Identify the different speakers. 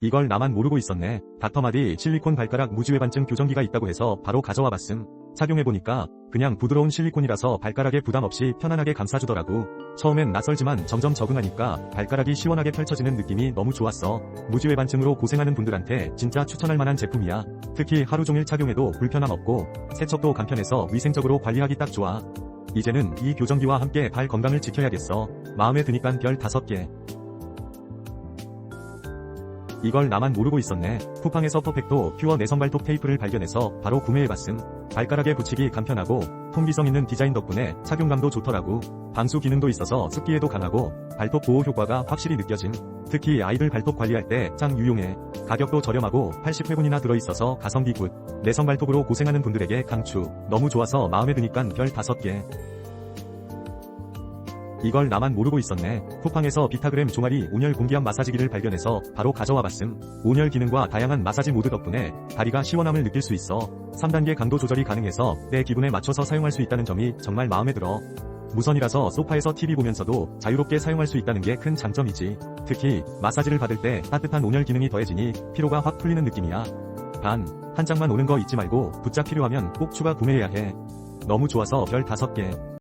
Speaker 1: 이걸 나만 모르고 있었네. 닥터마디 실리콘 발가락 무지외반증 교정기가 있다고 해서 바로 가져와 봤음. 착용해보니까 그냥 부드러운 실리콘이라서 발가락에 부담 없이 편안하게 감싸주더라고. 처음엔 낯설지만 점점 적응하니까 발가락이 시원하게 펼쳐지는 느낌이 너무 좋았어. 무지외반증으로 고생하는 분들한테 진짜 추천할 만한 제품이야. 특히 하루 종일 착용해도 불편함 없고 세척도 간편해서 위생적으로 관리하기 딱 좋아. 이제는 이 교정기와 함께 발 건강을 지켜야겠어. 마음에 드니깐 별 5개. 이걸 나만 모르고 있었네. 쿠팡에서 퍼펙토 퓨어 내성 발톱 테이프를 발견해서 바로 구매해봤음. 발가락에 붙이기 간편하고 통기성 있는 디자인 덕분에 착용감도 좋더라고. 방수 기능도 있어서 습기에도 강하고 발톱 보호 효과가 확실히 느껴짐. 특히 아이들 발톱 관리할 때 짱 유용해. 가격도 저렴하고 80회분이나 들어있어서 가성비 굿. 내성 발톱으로 고생하는 분들에게 강추. 너무 좋아서 마음에 드니깐 별 5개. 이걸 나만 모르고 있었네. 쿠팡에서 비타그램 종아리 온열 공기압 마사지기를 발견해서 바로 가져와 봤음. 온열 기능과 다양한 마사지 모드 덕분에 다리가 시원함을 느낄 수 있어 3단계 강도 조절이 가능해서 내 기분에 맞춰서 사용할 수 있다는 점이 정말 마음에 들어. 무선이라서 소파에서 TV 보면서도 자유롭게 사용할 수 있다는 게 큰 장점이지. 특히 마사지를 받을 때 따뜻한 온열 기능이 더해지니 피로가 확 풀리는 느낌이야. 단, 한 장만 오는 거 잊지 말고 붙잡 필요하면 꼭 추가 구매해야 해. 너무 좋아서 별 5개.